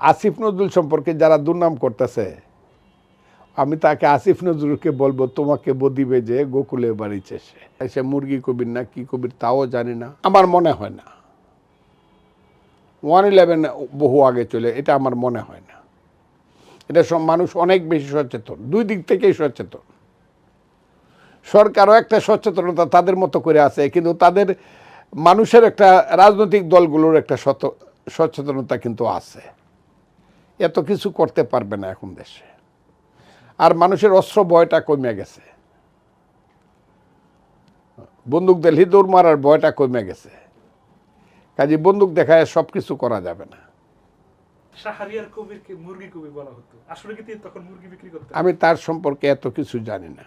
আসিফ নজরুল সম্পর্কে যারা দুর্নাম করতেছে, আমি তাকে আসিফ নজরুলকে বলব, তোমাকে বদিবে যে গোকুলে বাড়িছে সে সে মুরগি কবির না, কি কবির তাও জানি না। আমার মনে হয় না। ওয়ান ইলেভেন বহু আগে চলে, এটা আমার মনে হয় না। এটা সব মানুষ অনেক বেশি সচেতন, দুই দিক থেকেই সচেতন। সরকারও একটা সচেতনতা তাদের মতো করে আছে, কিন্তু তাদের মানুষের একটা রাজনৈতিক দলগুলোর একটা সচেতনতা কিন্তু আছে। এত কিছু করতে পারবে না এখন দেশে। আর মানুষের অস্ত্র ভয়টা কমে গেছে। বন্দুক দিল্লি দৌড় মারার ভয়টা কমে গেছে। কাজে বন্দুক দেখায় সব কিছু করা যাবে না। আমি তার সম্পর্কে এত কিছু জানি না।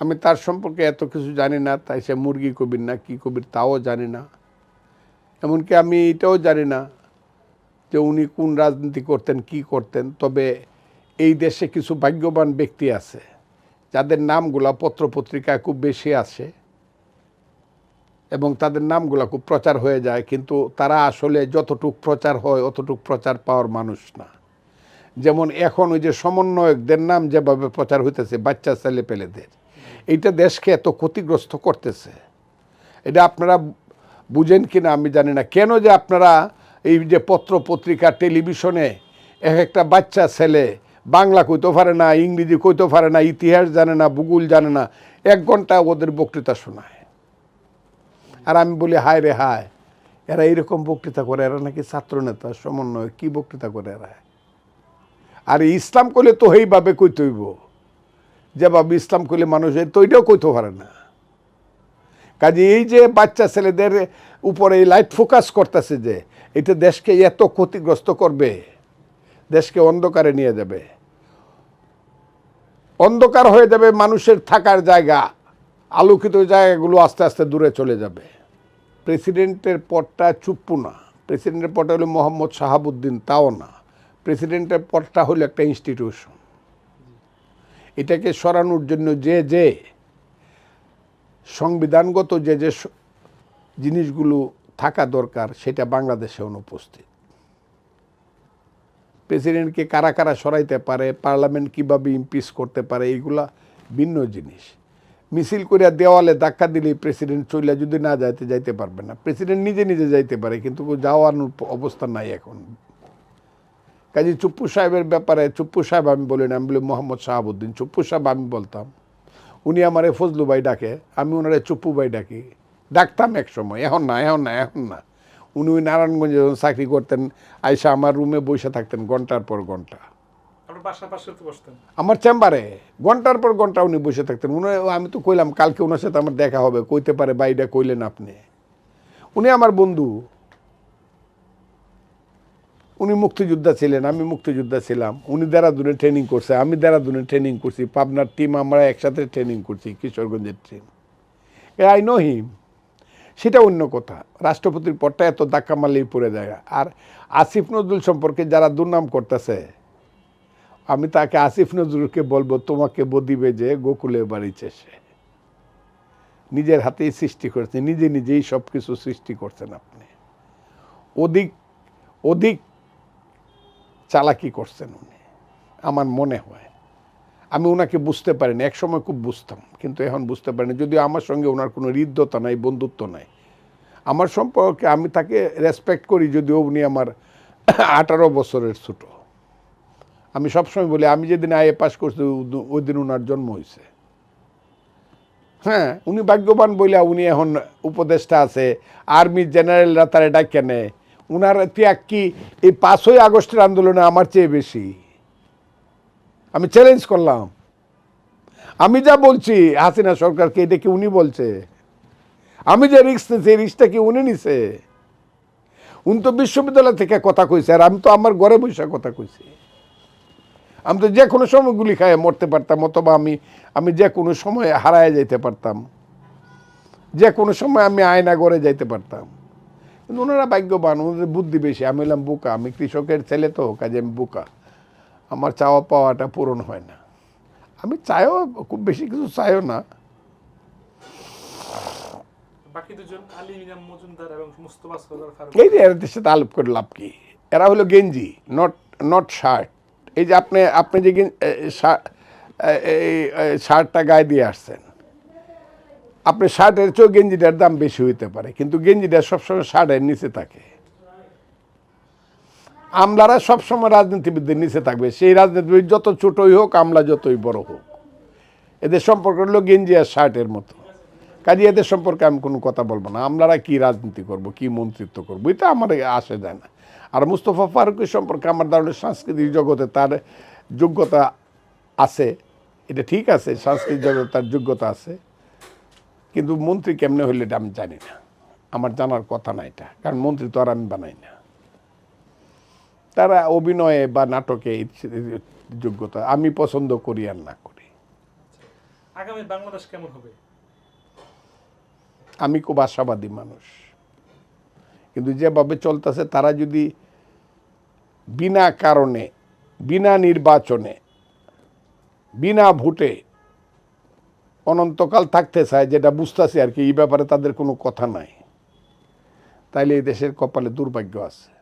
আমি তার সম্পর্কে এত কিছু জানি না তাই সে মুরগি কবির না কি কবির তাও জানি না। এমনকি আমি এটাও জানি না যে উনি কোন রাজনীতি করতেন, কি করতেন, তবে এই দেশে কিছু ভাগ্যবান ব্যক্তি আছে, যাদের নামগুলা পত্রপত্রিকায় খুব বেশি আসে এবং তাদের নামগুলা খুব প্রচার হয়ে যায়, কিন্তু তারা আসলে যতটুক প্রচার হয়, অতটুক প্রচার পাওয়ার মানুষ না। যেমন এখন ওই যে সমন্বয়কদের নাম যেভাবে প্রচার হইতেছে, বাচ্চা ছেলে পেলেদের, এইটা দেশকে এত ক্ষতিগ্রস্ত করতেছে। এটা আপনারা বুঝেন কি না আমি জানি না। কেন যে আপনারা এই যে পত্র পত্রিকা টেলিভিশনে এক একটা বাচ্চা, ছেলে, বাংলা কইতে পারে না, ইংরেজি কইতে পারে না, ইতিহাস জানে না, ভূগোল জানে না, এক ঘণ্টা ওদের বক্তৃতা শোনায়। আর আমি বলি, হায় রে হায়, এরা এইরকম বক্তৃতা করে, এরা নাকি ছাত্রনেতা সমন্বয় কি বক্তৃতা করে এরা? আর ইসলাম করলে তো এইভাবে কইতে হইব। যেভাবে ইসলাম করলে মানুষ তো এটাও কইতে পারে না। কাজে এই যে বাচ্চা ছেলেদের উপরে এই লাইট ফোকাস করতেছে যে, এটা দেশকে এত ক্ষতিগ্রস্ত করবে, দেশকে অন্ধকারে নিয়ে যাবে। অন্ধকার হয়ে যাবে মানুষের থাকার জায়গা, আলোকিত জায়গাগুলো আস্তে আস্তে দূরে চলে যাবে। প্রেসিডেন্টের পদটা চুপ্পু না। প্রেসিডেন্টের পদটা হলো মোহাম্মদ শাহাবুদ্দিন, তাও না। প্রেসিডেন্টের পদটা হলো একটা ইনস্টিটিউশন এটাকে সরানোর জন্য যে যে সংবিধানগত যে যে জিনিসগুলো থাকা দরকার, সেটা বাংলাদেশে অনুপস্থিত। প্রেসিডেন্টকে কারা কারা সরাইতে পারে, পার্লামেন্ট কীভাবে ইমপিস করতে পারে, এইগুলা ভিন্ন জিনিস। মিছিল করিয়া দেওয়ালে ধাক্কা দিলেই প্রেসিডেন্ট চলে যদি না যাইতে যাইতে পারবে না। প্রেসিডেন্ট নিজে নিজে যাইতে পারে, কিন্তু যাওয়ানোর অবস্থা নাই এখন। কাজে চুপ্পু সাহেবের ব্যাপারে, চুপ্পু সাহেব আমি বলি না, আমি বলি মোহাম্মদ শাহাবুদ্দিন। চুপ্পু সাহেব আমি বলতাম উনি আমারে ফজলু ভাই ডাকে আমি ওনারে চুপ্পু ভাই ডাকি। ডাকতাম এক সময় এখন না এখন না এখন না। উনি ওই নারায়ণগঞ্জে যখন চাকরি করতেন আইসা আমার রুমে বসে থাকতেন ঘণ্টার পর ঘণ্টা। আমার চেম্বারে ঘণ্টার পর ঘণ্টা উনি বসে থাকতেন। উনি আমি তো কইলাম কালকে ওনার সাথে আমার দেখা হবে কইতে পারে বাইরে কইলেন আপনি। উনি আমার বন্ধু। উনি মুক্তিযোদ্ধা ছিলেন, আমি মুক্তিযোদ্ধা ছিলাম। উনি দেরাদুনে ট্রেনিং করছে, আমি দেরাদুনে ট্রেনিং করছি, পাবনার টিম আমরা একসাথে ট্রেনিং করছি, কিশোরগঞ্জের team A I know him সেটা অন্য কথা। রাষ্ট্রপতির পদটা এত ধাক্কা মারলেই পড়ে যায়। আর আসিফ নজরুল সম্পর্কে যারা দুর্নাম করতেছে, আমি তাকে আসিফ নজরুলকে বলব, তোমাকে বদিবে যে গোকুলে বাড়িছে সে নিজের হাতেই সৃষ্টি করেছেন নিজে নিজেই সব কিছু সৃষ্টি করছেন আপনি। অধিক অধিক চালাকি করছেন উনি। আমার মনে হয়। আমি ওনাকে বুঝতে পারিনি, একসময় খুব বুঝতাম, কিন্তু এখন বুঝতে পারিনি। যদিও আমার সঙ্গে ওনার কোনো হৃদ্যতা নাই, বন্ধুত্ব নাই। আমার সম্পর্কে আমি তাকে রেসপেক্ট করি, যদিও উনি আমার আঠারো বছরের ছোট। আমি সবসময় বলি, আমি যেদিন আইএ পাস করছি ওই দিন ওনার জন্ম হয়েছে হ্যাঁ উনি ভাগ্যবান বইলা উনি এখন উপদেষ্টা আছে। আর্মি জেনারেলরা তারা ডাকে নেয়। উনার ত্যাগ কি এই পাঁচই আগস্টের আন্দোলনে আমার চেয়ে বেশি? আমি চ্যালেঞ্জ করলাম। আমি যা বলছি, হাসিনা সরকারকে, এটা কি উনি বলছে? আমি যে রিক্স নিছি রিক্সটা কি উনি নিছে? উনি তো বিশ্ববিদ্যালয় থেকে কথা কইছে, আর আমি তো আমার ঘরে বসে কথা কইছি। আমি তো যে কোনো সময় গুলি খায় মরতে পারতাম, অথবা আমি আমি যে কোনো সময় হারায় যাইতে পারতাম। যে কোনো সময় আমি আয়না গড়ে যাইতে পারতাম। ওনারা ভাগ্যবান ওনাদের বুদ্ধি বেশি। আমি হলাম বোকা আমি কৃষকের ছেলে তো কাজে আমি বোকা। আমার চাওয়া পাওয়াটা পূরণ হয় না। আমি চাইও খুব বেশি কিছু চাইও না। এই যে এর সাথে আলোপ করে লাভ কি? এরা হলো গেঞ্জি নট নট শার্ট এই যে আপনি আপনি যে শার্টটা গায়ে দিয়ে আসছেন আপনি শার্টের চেয়েও গেঞ্জিটার দাম বেশি হইতে পারে, কিন্তু গেঞ্জিটা সবসময় শার্টের নিচে থাকে। আমলারা সবসময় রাজনীতিবিদদের নিচে থাকবে, সেই রাজনীতিবিদ যত ছোটই হোক, আমলা যতই বড় হোক। এদের সম্পর্ক হলো গেঞ্জি আর শার্টের মতো। কাজে এদের সম্পর্কে আমি কোনো কথা বলব না। আমলারা কি রাজনীতি করব, কি মন্ত্রিত্ব করব, এটা আমার আসে যায় না। আর মুস্তফা ফারুকের সম্পর্কে আমার ধারণা সাংস্কৃতিক জগতে তার যোগ্যতা আছে। এটা ঠিক আছে, সাংস্কৃতিক জগতে তার যোগ্যতা আছে। কিন্তু মন্ত্রী কেমনে হইলে এটা আমি জানি না। আমার জানার কথা না এটা কারণ মন্ত্রী তো আর আমি বানাই না। তারা অভিনয়ে বা নাটকে যোগ্যতা আমি পছন্দ করি আর না করি। আগামী বাংলাদেশ কেমন হবে? আমি খুব আশাবাদী মানুষ। কিন্তু যেভাবে চলতেছে তারা যদি বিনা কারণে বিনা নির্বাচনে বিনা ভোটে অনন্তকাল থাকতে চায়, যেটা বুঝতেছি আর কি, এই ব্যাপারে তাদের কোনো কথা নাই। তাইলে এই দেশের কপালে দুর্ভাগ্য আছে।